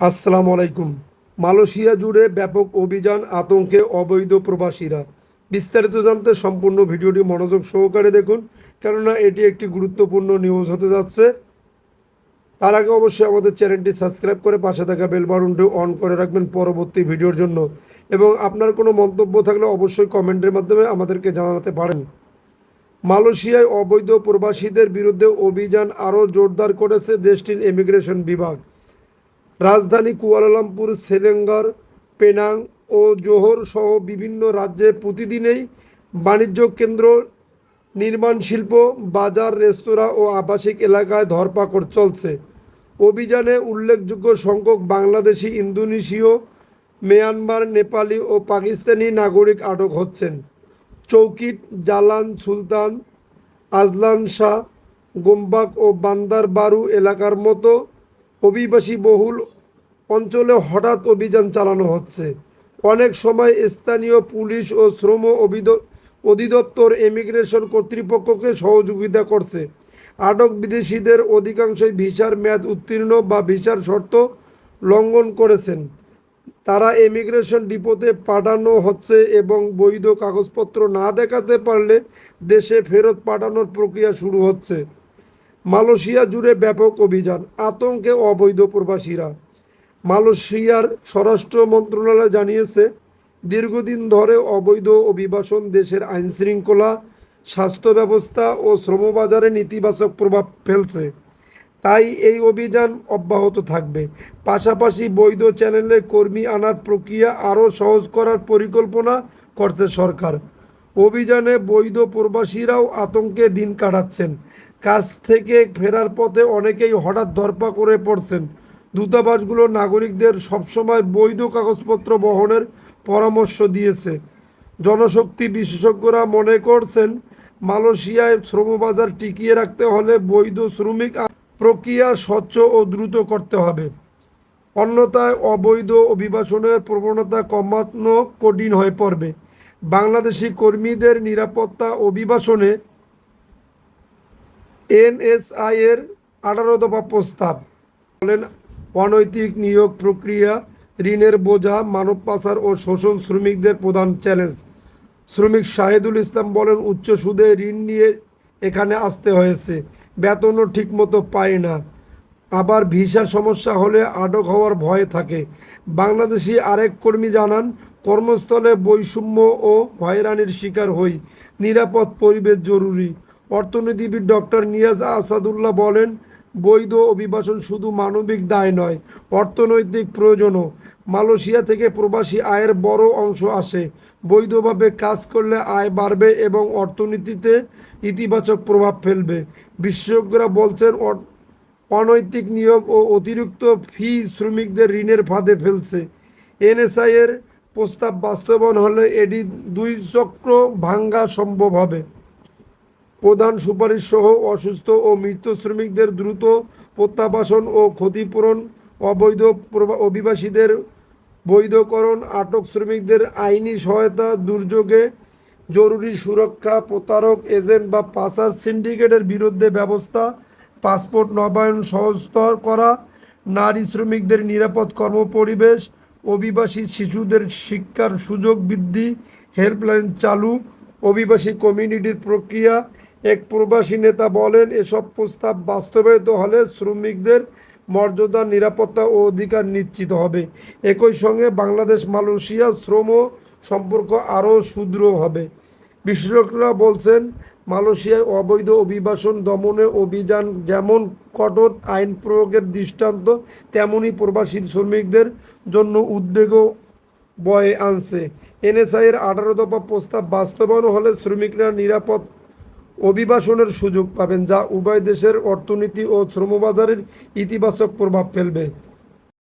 আসসালামু আলাইকুম। মালয়েশিয়া জুড়ে ব্যাপক অভিযান আতঙ্কে অবৈধ প্রবাসীরা। বিস্তারিত জানতে সম্পূর্ণ ভিডিওটি মনোযোগ সহকারে দেখুন, কেননা এটি একটি গুরুত্বপূর্ণ নিউজ হতে যাচ্ছে। তার আগে অবশ্যই আমাদের চ্যানেলটি সাবস্ক্রাইব করে পাশে থাকা বেল বাটনটি অন করে রাখবেন পরবর্তী ভিডিওর জন্য। এবং আপনার কোনো মন্তব্য থাকলে অবশ্যই কমেন্টের মাধ্যমে আমাদেরকে জানাতে পারেন। মালয়েশিয়ায় অবৈধ প্রবাসীদের বিরুদ্ধে অভিযান আরও জোরদার করেছে দেশটির ইমিগ্রেশন বিভাগ। রাজধানী কুয়ালালামপুর, সেলেঙ্গার, পেনাং ও জোহর সহ বিভিন্ন রাজ্যে প্রতিদিনেই বাণিজ্য কেন্দ্র, নির্মাণ শিল্প, বাজার, রেস্তোরাঁ ও আবাসিক এলাকায় ধরপাকড় চলছে। অভিযানে উল্লেখযোগ্য সংখ্যক বাংলাদেশি, ইন্দোনেশীয়, মিয়ানমার, নেপালি ও পাকিস্তানি নাগরিক আটক হচ্ছেন। Chow Kit, Jalan Sultan, Azlan Shah, Gombak ও বান্দার বারু এলাকার মতো অভিবাসী বহুল অঞ্চলে হঠাৎ অভিযান চালানো হচ্ছে। অনেক সময় স্থানীয় পুলিশ ও শ্রম অধিদপ্তর ইমিগ্রেশন কর্তৃপক্ষকে সহযোগিতা করছে। আটক বিদেশিদের অধিকাংশই ভিসার মেয়াদ উত্তীর্ণ বা ভিসার শর্ত লঙ্ঘন করেছেন। তারা ইমিগ্রেশন ডিপোতে পাঠানো হচ্ছে এবং বৈধ কাগজপত্র না দেখাতে পারলে দেশে ফেরত পাঠানোর প্রক্রিয়া শুরু হচ্ছে। মালয়েশিয়া জুড়ে ব্যাপক অভিযান, আতঙ্কে অবৈধ প্রবাসীরা। মালয়েশিয়ার স্বরাষ্ট্র মন্ত্রণালয় জানিয়েছে, দীর্ঘদিন ধরে অবৈধ অভিবাসন দেশের আইনশৃঙ্খলা স্বাস্থ্য ব্যবস্থা ও শ্রমবাজারে নেতিবাচক প্রভাব ফেলছে। তাই এই অভিযান অব্যাহত থাকবে। পাশাপাশি বৈধ চ্যানেলে কর্মী আনার প্রক্রিয়া আরও সহজ করার পরিকল্পনা করছে সরকার। অভিযানে বৈধ প্রবাসীরাও আতঙ্কে দিন কাটাচ্ছেন। কাজ থেকে ফেরার পথে অনেকেই হঠাৎ ধরপা করে পড়ছেন। দূতাবাসগুলো নাগরিকদের সবসময় বৈধ কাগজপত্র বহনের পরামর্শ দিয়েছে। জনশক্তি বিশেষজ্ঞরা মনে করছেন, মালয়েশিয়ায় শ্রমবাজার টিকিয়ে রাখতে হলে বৈধ শ্রমিক প্রক্রিয়া স্বচ্ছ ও দ্রুত করতে হবে। অন্যথায় অবৈধ অভিবাসনের প্রবণতা কমানো কঠিন হয়ে পড়বে। বাংলাদেশি কর্মীদের নিরাপত্তা অভিবাসনে এনএসআই এর আঠারো দফা প্রস্তাব। বলেন, অনৈতিক নিয়োগ প্রক্রিয়া, ঋণের বোঝা, মানব পাচার ও শোষণ শ্রমিকদের প্রধান চ্যালেঞ্জ। শ্রমিক শাহিদুল ইসলাম বলেন উচ্চ সুদে ঋণ নিয়ে এখানে আসতে হয়েছে, বেতনও ঠিকমতো পায় না। আবার ভিসা সমস্যা হলে আটক হওয়ার ভয় থাকে। বাংলাদেশি আরেক কর্মী জানান, কর্মস্থলে বৈষম্য ও হয়রানির শিকার হই, নিরাপদ পরিবেশ জরুরি। অর্থনীতিবিদ ডক্টর নিয়াজ আসাদুল্লাহ বলেন, বৈধ অভিবাসন শুধু মানবিক দায় নয়, অর্থনৈতিক প্রয়োজনও। মালয়েশিয়া থেকে প্রবাসী আয়ের বড় অংশ আসে। বৈধভাবে কাজ করলে আয় বাড়বে এবং অর্থনীতিতে ইতিবাচক প্রভাব ফেলবে। বিশেষজ্ঞরা বলছেন অনৈতিক নিয়োগ ও অতিরিক্ত ফি শ্রমিকদের ঋণের ফাঁদে ফেলছে। এনএসআই এর প্রস্তাব বাস্তবায়ন হলে এটি দুই চক্র ভাঙ্গা সম্ভব হবে। প্রধান সুপারিশ সহ অসুস্থ ও মৃত শ্রমিকদের দ্রুত প্রত্যাবাসন ও ক্ষতিপূরণ, অবৈধ অভিবাসীদের বৈধকরণ, আটক শ্রমিকদের আইনি সহায়তা, দুর্যোগে জরুরি সুরক্ষা, প্রতারক এজেন্ট বা পাসার সিন্ডিকেটের বিরুদ্ধে ব্যবস্থা, পাসপোর্ট নবায়ন সহজতর করা, নারী শ্রমিকদের নিরাপদ কর্মপরিবেশ, অভিবাসী শিশুদের শিক্ষার সুযোগ বৃদ্ধি, হেল্পলাইন চালু, অভিবাসী কমিউনিটির প্রক্রিয়া এক প্রবাসী নেতা বলেন, এসব প্রস্তাব বাস্তবায়িত হলে শ্রমিকদের মর্যাদা, নিরাপত্তা ও অধিকার নিশ্চিত হবে। একই সঙ্গে বাংলাদেশ, মালয়েশিয়া শ্রম সম্পর্ক আরও সুদৃঢ় হবে। বিশেষজ্ঞরা বলছেন, মালয়েশিয়ায় অবৈধ অভিবাসন, দমনে অভিযান যেমন কঠোর আইন প্রয়োগের দৃষ্টান্ত তেমনই প্রবাসী শ্রমিকদের জন্য উদ্বেগও বয়ে আনছে। এনএসআইয়ের আঠারো দফা প্রস্তাব বাস্তবায়ন হলে শ্রমিকরা নিরাপদ অভিবাসনের সুযোগ পাবেন যা উভয় দেশের অর্থনীতি ও শ্রমবাজারের ইতিবাচক প্রভাব ফেলবে।